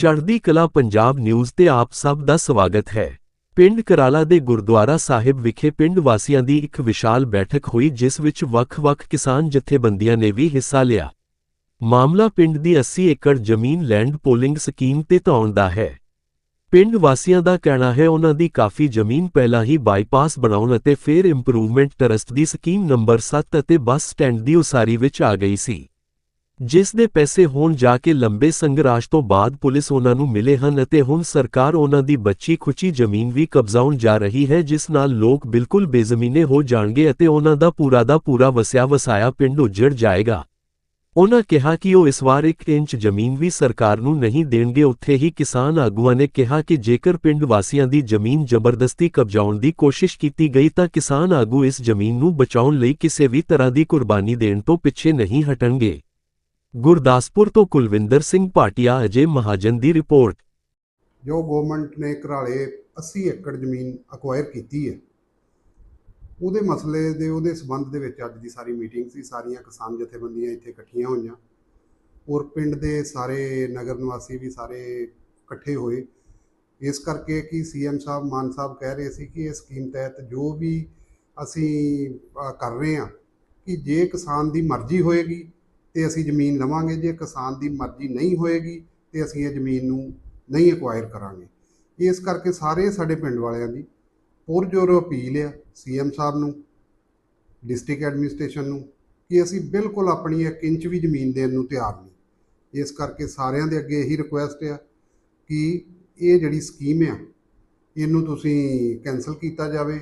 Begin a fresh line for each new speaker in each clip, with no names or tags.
ਚੜ੍ਹਦੀ ਕਲਾ ਪੰਜਾਬ ਨਿਊਜ਼ ਤੇ ਆਪ ਸਭ ਦਾ ਸਵਾਗਤ ਹੈ। ਪਿੰਡ ਕਰਾਲਾ ਦੇ ਗੁਰਦੁਆਰਾ ਸਾਹਿਬ ਵਿਖੇ ਪਿੰਡ ਵਾਸੀਆਂ ਦੀ ਇੱਕ ਵਿਸ਼ਾਲ ਬੈਠਕ ਹੋਈ ਜਿਸ ਵਿੱਚ ਵੱਖ-ਵੱਖ ਕਿਸਾਨ ਜਥੇਬੰਦੀਆਂ ਨੇ ਵੀ ਹਿੱਸਾ ਲਿਆ। ਮਾਮਲਾ ਪਿੰਡ ਦੀ 80 ਏਕੜ ਜ਼ਮੀਨ ਲੈਂਡ ਪੋਲਿੰਗ ਸਕੀਮ ਤੇ ਧੌਣ ਦਾ ਹੈ। ਪਿੰਡ ਵਾਸੀਆਂ ਦਾ ਕਹਿਣਾ ਹੈ ਉਹਨਾਂ ਦੀ ਕਾਫੀ ਜ਼ਮੀਨ ਪਹਿਲਾਂ ਹੀ ਬਾਈਪਾਸ ਬਣਾਉਣ ਅਤੇ ਫਿਰ ਇੰਪਰੂਵਮੈਂਟ ਟਰਸਟ ਦੀ ਸਕੀਮ ਨੰਬਰ 7 ਅਤੇ ਬੱਸ ਸਟੈਂਡ ਦੀ ਉਸਾਰੀ ਵਿੱਚ ਆ ਗਈ ਸੀ। ਜਿਸ ਦੇ ਪੈਸੇ ਹੋਣ ਜਾ ਕੇ ਲੰਬੇ ਸੰਘਰਸ਼ ਤੋਂ ਬਾਅਦ ਪੁਲਿਸ ਉਹਨਾਂ ਨੂੰ ਮਿਲੇ ਹਨ ਅਤੇ ਹੁਣ ਸਰਕਾਰ ਉਹਨਾਂ ਦੀ ਬੱਚੀ ਖੁਚੀ ਜ਼ਮੀਨ ਵੀ ਕਬਜ਼ਾਉਣ ਜਾ ਰਹੀ ਹੈ, ਜਿਸ ਨਾਲ ਲੋਕ ਬਿਲਕੁਲ ਬੇਜ਼ਮੀਨੇ ਹੋ ਜਾਣਗੇ ਅਤੇ ਉਹਨਾਂ ਦਾ ਪੂਰਾ ਦਾ ਪੂਰਾ ਵਸਿਆ ਵਸਾਇਆ ਪਿੰਡ ਉੱਜੜ ਜਾਏਗਾ। ਉਹਨਾਂ ਕਿਹਾ ਕਿ ਉਹ ਇਸ ਵਾਰ ਇੱਕ ਇੰਚ ਜ਼ਮੀਨ ਵੀ ਸਰਕਾਰ ਨੂੰ ਨਹੀਂ ਦੇਣਗੇ। ਉੱਥੇ ਹੀ ਕਿਸਾਨ ਆਗੂਆਂ ਨੇ ਕਿਹਾ ਕਿ ਜੇਕਰ ਪਿੰਡ ਵਾਸੀਆਂ ਦੀ ਜ਼ਮੀਨ ਜ਼ਬਰਦਸਤੀ ਕਬਜ਼ਾਉਣ ਦੀ ਕੋਸ਼ਿਸ਼ ਕੀਤੀ ਗਈ ਤਾਂ ਕਿਸਾਨ ਆਗੂ ਇਸ ਜ਼ਮੀਨ ਨੂੰ ਬਚਾਉਣ ਲਈ ਕਿਸੇ ਵੀ ਤਰ੍ਹਾਂ ਦੀ ਕੁਰਬਾਨੀ ਦੇਣ ਤੋਂ ਪਿੱਛੇ ਨਹੀਂ ਹਟਣਗੇ। ਗੁਰਦਾਸਪੁਰ ਤੋਂ ਕੁਲਵਿੰਦਰ ਸਿੰਘ ਭਾਟੀਆ ਅਜੇ ਮਹਾਜਨ ਦੀ ਰਿਪੋਰਟ।
ਜੋ ਗਵਰਨਮੈਂਟ ਨੇ ਘਰਾਲੇ 80 ਏਕੜ ਜ਼ਮੀਨ ਅਕਵਾਇਰ ਕੀਤੀ ਹੈ, ਉਹਦੇ ਮਸਲੇ ਦੇ, ਉਹਦੇ ਸਬੰਧ ਦੇ ਵਿੱਚ ਅੱਜ ਦੀ ਸਾਰੀ ਮੀਟਿੰਗ ਸੀ, ਸਾਰੀਆਂ ਕਿਸਾਨ ਜਥੇਬੰਦੀਆਂ ਇੱਥੇ ਇਕੱਠੀਆਂ ਹੋਈਆਂ। ਔਰ ਪਿੰਡ ਦੇ ਸਾਰੇ ਨਗਰ ਨਿਵਾਸੀ ਵੀ ਸਾਰੇ ਇਕੱਠੇ ਹੋਏ। ਇਸ ਕਰਕੇ ਕਿ ਸੀਐਮ ਸਾਹਿਬ, ਮਾਨ ਸਾਹਿਬ ਕਹਿ ਰਹੇ ਸੀ ਕਿ ਇਹ ਸਕੀਮ ਤਹਿਤ ਜੋ ਵੀ ਅਸੀਂ ਕਰ ਰਹੇ ਹਾਂ, ਕਿ ਜੇ ਕਿਸਾਨ ਦੀ ਮਰਜ਼ੀ ਹੋਏਗੀ ਤੇ ਅਸੀਂ ਜ਼ਮੀਨ ਲਵਾਂਗੇ। ਜੇ ਕਿਸਾਨ ਦੀ ਮਰਜ਼ੀ ਨਹੀਂ ਹੋਏਗੀ, ਤੇ ਅਸੀਂ ਇਹ ਜ਼ਮੀਨ ਨੂੰ ਨਹੀਂ ਐਕਵਾਇਰ ਕਰਾਂਗੇ। ਇਸ ਕਰਕੇ ਸਾਰੇ ਸਾਡੇ ਪਿੰਡ ਵਾਲਿਆਂ ਦੀ ਪੁਰਜੋਰ ਅਪੀਲ ਆ ਸੀਐਮ ਸਾਹਿਬ ਨੂੰ, ਡਿਸਟ੍ਰਿਕਟ ਐਡਮਿਨਿਸਟ੍ਰੇਸ਼ਨ ਨੂੰ, ਕਿ ਅਸੀਂ ਬਿਲਕੁਲ ਆਪਣੀ ਇੱਕ ਇੰਚ ਵੀ ਜ਼ਮੀਨ ਦੇਣ ਨੂੰ ਤਿਆਰ ਨਹੀਂ। ਇਸ ਕਰਕੇ ਸਾਰਿਆਂ ਦੇ ਅੱਗੇ ਇਹੀ ਰਿਕੁਐਸਟ ਆ ਕਿ ਇਹ ਜਿਹੜੀ ਸਕੀਮ ਆ, ਇਹਨੂੰ ਤੁਸੀਂ ਕੈਨਸਲ ਕੀਤਾ ਜਾਵੇ,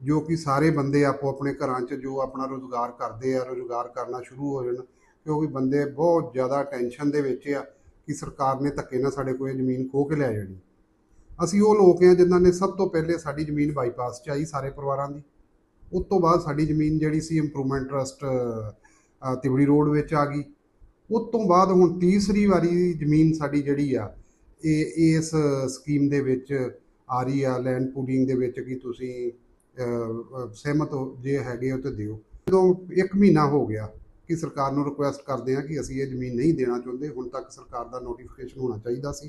ਜੋ ਕਿ ਸਾਰੇ ਬੰਦੇ ਆਪੋ ਆਪਣੇ ਘਰਾਂ 'ਚ ਜੋ ਆਪਣਾ ਰੋਜ਼ਗਾਰ ਕਰਦੇ ਆ, ਰੋਜ਼ਗਾਰ ਕਰਨਾ ਸ਼ੁਰੂ ਹੋ ਜਾਣ ਕਿਉਂਕਿ ਬੰਦੇ ਬਹੁਤ ਜ਼ਿਆਦਾ ਟੈਨਸ਼ਨ ਦੇ ਵਿੱਚ ਆ ਕਿ ਸਰਕਾਰ ਨੇ ਧੱਕੇ ਨਾਲ ਸਾਡੇ ਕੋਲ ਇਹ ਜ਼ਮੀਨ ਖੋਹ ਕੇ ਲੈ ਜਾਣੀ। ਅਸੀਂ ਉਹ ਲੋਕ ਆ ਜਿਨ੍ਹਾਂ ਨੇ ਸਭ ਤੋਂ ਪਹਿਲੇ ਸਾਡੀ ਜ਼ਮੀਨ ਬਾਈਪਾਸ 'ਚ ਆਈ ਸਾਰੇ ਪਰਿਵਾਰਾਂ ਦੀ। ਉਸ ਤੋਂ ਬਾਅਦ ਸਾਡੀ ਜ਼ਮੀਨ ਜਿਹੜੀ ਸੀ ਇੰਪਰੂਵਮੈਂਟ ਟਰਸਟ ਤਿਬੜੀ ਰੋਡ ਵਿੱਚ ਆ ਗਈ। ਉਸ ਤੋਂ ਬਾਅਦ ਹੁਣ ਤੀਸਰੀ ਵਾਰੀ ਜ਼ਮੀਨ ਸਾਡੀ ਜਿਹੜੀ ਆ, ਇਹ, ਇਸ ਸਕੀਮ ਦੇ ਵਿੱਚ ਆ ਰਹੀ ਆ ਲੈਂਡ ਪੂਲਿੰਗ ਦੇ ਵਿੱਚ ਕਿ ਤੁਸੀਂ ਸਹਿਮਤ ਹੋ, ਜੇ ਹੈਗੇ ਹੋ ਤੇ ਦਿਓ। ਜਦੋਂ ਇੱਕ ਮਹੀਨਾ ਹੋ ਗਿਆ ਕਿ ਸਰਕਾਰ ਨੂੰ ਰਿਕੁਐਸਟ ਕਰਦੇ ਹਾਂ ਕਿ ਅਸੀਂ ਇਹ ਜ਼ਮੀਨ ਨਹੀਂ ਦੇਣਾ ਚਾਹੁੰਦੇ। ਹੁਣ ਤੱਕ ਸਰਕਾਰ ਦਾ ਨੋਟੀਫਿਕੇਸ਼ਨ ਹੋਣਾ ਚਾਹੀਦਾ ਸੀ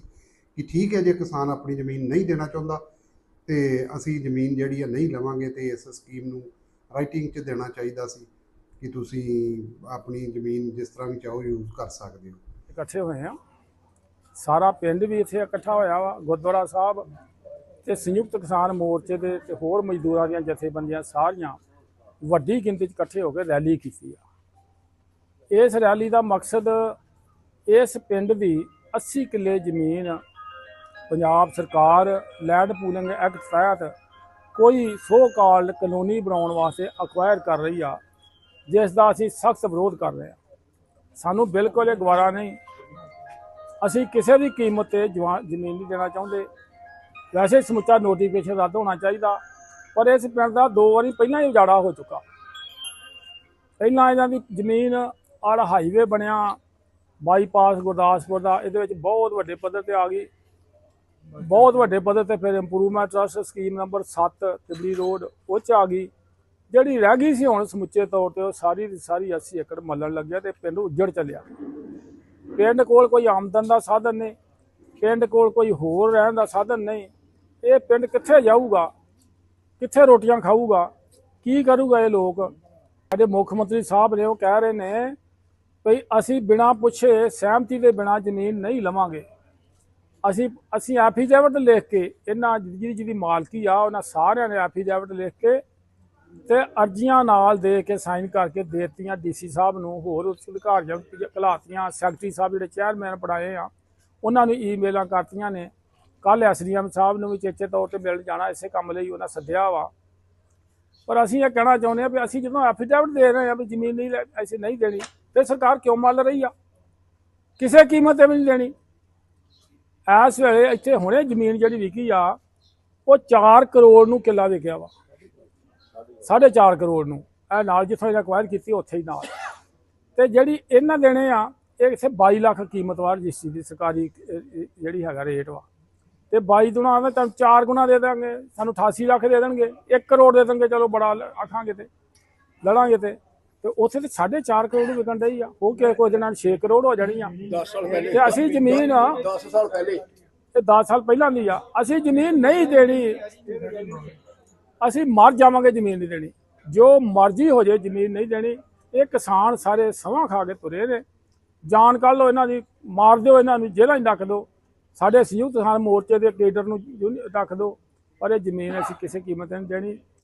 ਕਿ ਠੀਕ ਹੈ, ਜੇ ਕਿਸਾਨ ਆਪਣੀ ਜ਼ਮੀਨ ਨਹੀਂ ਦੇਣਾ ਚਾਹੁੰਦਾ, ਤੇ ਅਸੀਂ ਜ਼ਮੀਨ ਜਿਹੜੀ ਆ ਨਹੀਂ ਲਵਾਂਗੇ ਤੇ ਇਸ ਸਕੀਮ ਨੂੰ ਰਾਈਟਿੰਗ 'ਚ ਦੇਣਾ ਚਾਹੀਦਾ ਸੀ ਕਿ ਤੁਸੀਂ ਆਪਣੀ ਜ਼ਮੀਨ ਜਿਸ ਤਰ੍ਹਾਂ ਵੀ ਚਾਹੋ ਯੂਜ਼ ਕਰ ਸਕਦੇ ਹੋ।
ਇਕੱਠੇ ਹੋਏ ਆ ਸਾਰਾ ਪਿੰਡ ਵੀ ਇੱਥੇ ਇਕੱਠਾ ਹੋਇਆ ਵਾ, ਗੁਰਦੁਆਰਾ ਸਾਹਿਬ ਤੇ ਸੰਯੁਕਤ ਕਿਸਾਨ ਮੋਰਚੇ ਦੇ ਤੇ ਹੋਰ ਮਜ਼ਦੂਰਾਂ ਦੀਆਂ ਜਥੇਬੰਦੀਆਂ ਸਾਰੀਆਂ ਵੱਡੀ ਗਿਣਤੀ 'ਚ ਇਕੱਠੇ ਹੋ ਕੇ ਰੈਲੀ ਕੀਤੀ ਆ। ਇਸ ਰੈਲੀ ਦਾ ਮਕਸਦ ਇਸ ਪਿੰਡ ਦੀ 80 ਕਿੱਲੇ ਜ਼ਮੀਨ ਪੰਜਾਬ ਸਰਕਾਰ, ਲੈਂਡ ਪੂਲਿੰਗ ਐਕਟ ਤਹਿਤ ਕੋਈ ਸੋ ਕਾਲਡ ਕਲੋਨੀ ਬਣਾਉਣ ਵਾਸਤੇ ਅਕਵਾਇਰ ਕਰ ਰਹੀ ਆ, ਜਿਸ ਦਾ ਅਸੀਂ ਸਖਤ ਵਿਰੋਧ ਕਰ ਰਹੇ ਹਾਂ ਸਾਨੂੰ ਬਿਲਕੁਲ ਇਹ ਗਵਾਰਾ ਨਹੀਂ। ਅਸੀਂ ਕਿਸੇ ਵੀ ਕੀਮਤ ਤੇ ਜਵਾ- ਜ਼ਮੀਨ ਨਹੀਂ ਦੇਣਾ ਚਾਹੁੰਦੇ। ਵੈਸੇ ਸਮੁੱਚਾ ਨੋਟੀਫਿਕੇਸ਼ਨ ਰੱਦ ਹੋਣਾ ਚਾਹੀਦਾ, ਪਰ ਇਸ ਪਿੰਡ ਦਾ ਦੋ ਵਾਰੀ ਪਹਿਲਾਂ ਹੀ ਉਜਾੜਾ ਹੋ ਚੁੱਕਾ। ਪਹਿਲਾਂ ਇਹਨਾਂ ਦੀ ਜ਼ਮੀਨ ਆੜ ਹਾਈਵੇ ਬਣਿਆ, ਬਾਈਪਾਸ ਗੁਰਦਾਸਪੁਰ ਦਾ, ਇਹਦੇ ਵਿੱਚ ਬਹੁਤ ਵੱਡੇ ਪੱਧਰ ਤੇ ਆ ਗਈ। ਬਹੁਤ ਵੱਡੇ ਪੱਧਰ ਤੇ ਫਿਰ improvement trust scheme number 7 Tibri road, ਉਹ ਚ ਆ ਗਈ। ਜਿਹੜੀ ਰਹਿ ਗਈ ਸੀ ਹੁਣ ਸਮੁੱਚੇ ਤੌਰ ਤੇ, ਉਹ ਸਾਰੀ ਦੀ ਸਾਰੀ 80 ਏਕੜ ਮੱਲਣ ਲੱਗਿਆ ਤੇ ਪਿੰਡ ਉੱਜੜ ਚੱਲਿਆ। ਪਿੰਡ ਕੋਲ ਕੋਈ ਆਮਦਨ ਦਾ ਸਾਧਨ ਨਹੀਂ, ਪਿੰਡ ਕੋਲ ਕੋਈ ਹੋਰ ਰਹਿਣ ਦਾ ਸਾਧਨ ਨਹੀਂ। ਇਹ ਪਿੰਡ ਕਿੱਥੇ ਜਾਊਗਾ? ਕਿੱਥੇ ਰੋਟੀਆਂ ਖਾਊਗਾ? ਕੀ ਕਰੂਗਾ ਇਹ ਲੋਕ? ਸਾਡੇ ਮੁੱਖ ਮੰਤਰੀ ਸਾਹਿਬ ਨੇ ਉਹ ਕਹਿ ਰਹੇ ਨੇ ਭਈ ਅਸੀਂ ਬਿਨਾਂ ਪੁੱਛੇ ਸਹਿਮਤੀ ਦੇ ਬਿਨਾਂ ਜ਼ਮੀਨ ਨਹੀਂ ਲਵਾਂਗੇ। ਅਸੀਂ ਅਸੀਂ ਐਫੀਡੇਵਿਟ ਲਿਖ ਕੇ ਇਹਨਾਂ ਜਿਹਦੀ ਜਿਹਦੀ ਮਾਲਕੀ ਆ, ਉਹਨਾਂ ਸਾਰਿਆਂ ਨੇ ਐਫੀਡੇਵਿਟ ਲਿਖ ਕੇ ਤੇ ਅਰਜ਼ੀਆਂ ਨਾਲ ਦੇ ਕੇ ਸਾਈਨ ਕਰਕੇ ਦੇਤੀਆਂ ਦਿੱਤੀਆਂ ਡੀਸੀ ਸਾਹਿਬ ਨੂੰ, ਹੋਰ ਉੱਚ ਅਧਿਕਾਰੀਆਂ ਨੂੰ ਘਲਾਤੀਆਂ, ਸੈਕਟਰੀ ਸਾਹਿਬ ਜਿਹੜੇ ਚੇਅਰਮੈਨ ਬਣਾਏ ਆ, ਉਹਨਾਂ ਨੂੰ ਈਮੇਲਾਂ ਕਰਤੀਆਂ ਨੇ। ਕੱਲ ਐਸਡੀਐਮ ਸਾਹਿਬ ਨੂੰ ਵੀ ਚੇਚੇ ਤੌਰ ਤੇ ਮਿਲਣ ਜਾਣਾ, ਇਸੇ ਕੰਮ ਲਈ ਉਹਨਾਂ ਸੱਦਿਆ ਵਾ। ਪਰ ਅਸੀਂ ਇਹ ਕਹਿਣਾ ਚਾਹੁੰਦੇ ਆ ਵੀ ਅਸੀਂ ਜਦੋਂ ਐਫੀਡੇਵਿਟ ਦੇ ਰਹੇ ਆ ਵੀ ਜ਼ਮੀਨ ਨਹੀਂ ਲੈ- ਅਸੀਂ ਨਹੀਂ ਦੇਣੀ ਤੇ ਸਰਕਾਰ ਕਿਉਂ ਮੱਲ ਰਹੀ ਆ? ਕਿਸੇ ਕੀਮਤ ਤੇ ਵੀ ਨਹੀਂ ਦੇਣੀ। ਇਸ ਵੇਲੇ ਇੱਥੇ ਹੁਣੇ ਜ਼ਮੀਨ ਜਿਹੜੀ ਵਿਕੀ ਆ, ਉਹ 4 ਕਰੋੜ ਨੂੰ ਕਿੱਲਾ ਵਿਕਿਆ ਵਾ। 4.5 ਕਰੋੜ ਨੂੰ। ਇਹ ਨਾਲ ਜਿੱਥੋਂ ਇਹਦਾ ਅਕਵਾਇਰ ਕੀਤੀ, ਉੱਥੇ ਹੀ ਨਾਲ। ਤੇ ਜਿਹੜੀ ਇਹਨਾਂ ਦੇਣੇ ਆ, ਇਹ ਇਥੇ 22 ਲੱਖ ਕੀਮਤ ਵਾ ਰਜਿਸਟਰੀ ਦੀ ਸਰਕਾਰੀ ਜਿਹੜੀ ਹੈਗਾ ਰੇਟ ਵਾ। ਤੇ 22 ਗੁਣਾ ਆਵੇਂ ਤਾਂ 4 ਗੁਣਾ ਦੇ ਦਾਂਗੇ। ਸਾਨੂੰ 88 ਲੱਖ ਦੇ ਦੇਣਗੇ। 1 ਕਰੋੜ ਦੇ ਦੇਣਗੇ। ਚਲੋ ਬੜਾ ਆਖਾਂਗੇ ਤੇ, ਲੜਾਂਗੇ ਤੇ। ਤੇ ਉੱਥੇ ਤੇ 4.5 ਕਰੋੜ ਨੂੰ ਵਿਕਣ ਡਈ ਆ। ਉਹ ਕਿਸੇ ਕੋਈ ਦਿਨਾਂ 6 ਕਰੋੜ ਹੋ ਜਾਣੀ ਆ
10 ਸਾਲ ਪਹਿਲੇ।
ਤੇ ਅਸੀਂ ਜ਼ਮੀਨ
10 ਸਾਲ ਪਹਿਲੇ।
ਇਹ 10 ਸਾਲ ਪਹਿਲਾਂ ਦੀ ਆ। ਅਸੀਂ ਜ਼ਮੀਨ ਨਹੀਂ ਦੇਣੀ। ਅਸੀਂ ਮਰ ਜਾਵਾਂਗੇ ਜ਼ਮੀਨ ਨਹੀਂ ਦੇਣੀ। ਜੋ ਮਰਜ਼ੀ ਹੋ ਜਾਏ ਜ਼ਮੀਨ ਨਹੀਂ ਦੇਣੀ। ਇਹ ਕਿਸਾਨ ਸਾਰੇ ਸਵਾਂ ਖਾ ਕੇ ਤੁਰੇ ਨੇ। ਜਾਨ ਕੱਢ ਲਓ ਇਹਨਾਂ ਦੀ ਮਾਰ ਦਿਓ ਇਹਨਾਂ ਨੂੰ ਜੇਲ੍ਹਾਂ 'ਚ ਰੱਖ ਦਿਓ। ਸਾਡੇ ਸੰਯੁਕਤ ਕਿਸਾਨ ਮੋਰਚੇ ਦੇ ਕੇਡਰ ਨੂੰ ਰੱਖ ਦਿਓ। ਪਰ ਇਹ ਜ਼ਮੀਨ ਅਸੀਂ ਕਿਸੇ ਕੀਮਤ ਤੇ ਨਹੀਂ ਦੇਣੀ।